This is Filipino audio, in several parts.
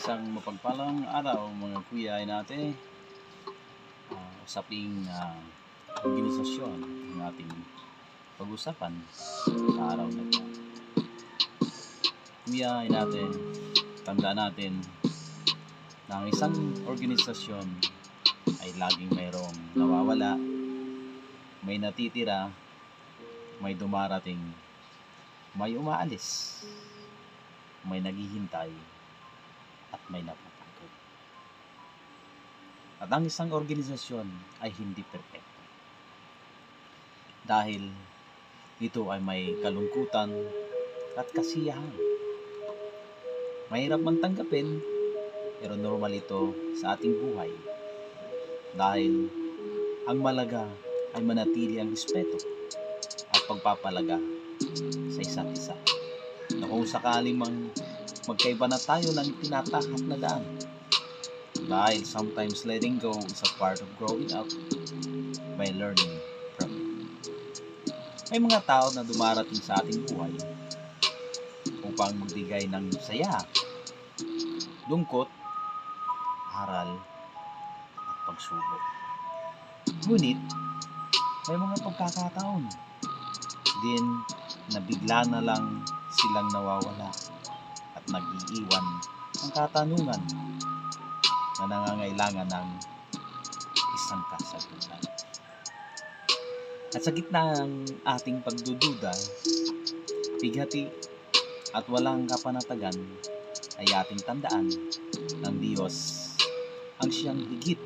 Isang mapagpalang araw mga kuya ay natin uh, usaping uh, organisasyon ng ating pag-usapan sa araw na ito. Kuya ay natin, tanda natin na ang isang organisasyon ay laging mayroong nawawala, may natitira, may dumarating, may umaalis, may naghihintay, at may napapagod. At ang isang organisasyon ay hindi perpekto. Dahil ito ay may kalungkutan at kasiyahan. Mahirap man tanggapin, pero normal ito sa ating buhay. Dahil ang malaga ay manatili ang respeto at pagpapalaga sa isa't isa. Na kung sakaling mang magkaiba na tayo ng tinatahak na daan. Dahil sometimes letting go is a part of growing up by learning from it. May mga tao na dumarating sa ating buhay upang magbigay ng saya, lungkot, aral, at pagsubok. Ngunit, may mga pagkakataon din na bigla na lang silang nawawala nag-iiwan ng katanungan na nangangailangan ng isang kasagutan. At sa gitna ng ating pagdududa, bighati at walang kapanatagan ay ating tandaan ng Diyos ang siyang higit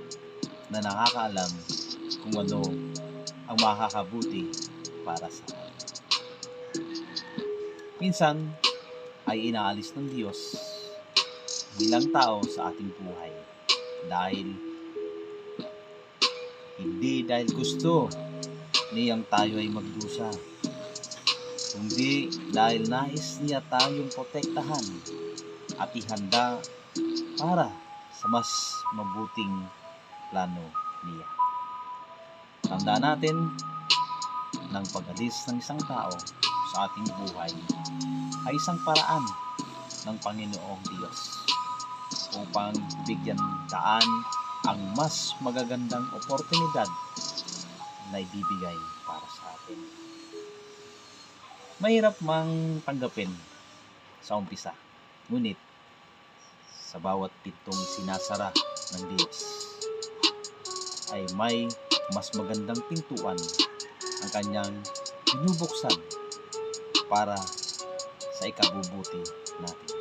na nakakaalam kung ano ang makakabuti para sa atin. Minsan ay inaalis ng Diyos bilang tao sa ating buhay dahil hindi dahil gusto niyang tayo ay magdusa kundi dahil nais niya tayong protektahan at ihanda para sa mas mabuting plano niya. Tanda natin ng pag-alis ng isang tao sa ating buhay ay isang paraan ng Panginoong Diyos upang bigyan daan ang mas magagandang oportunidad na ibibigay para sa atin. Mahirap mang tanggapin sa umpisa, ngunit sa bawat pitong sinasara ng Diyos ay may mas magandang pintuan ang kanyang binubuksan para sa ikabubuti natin.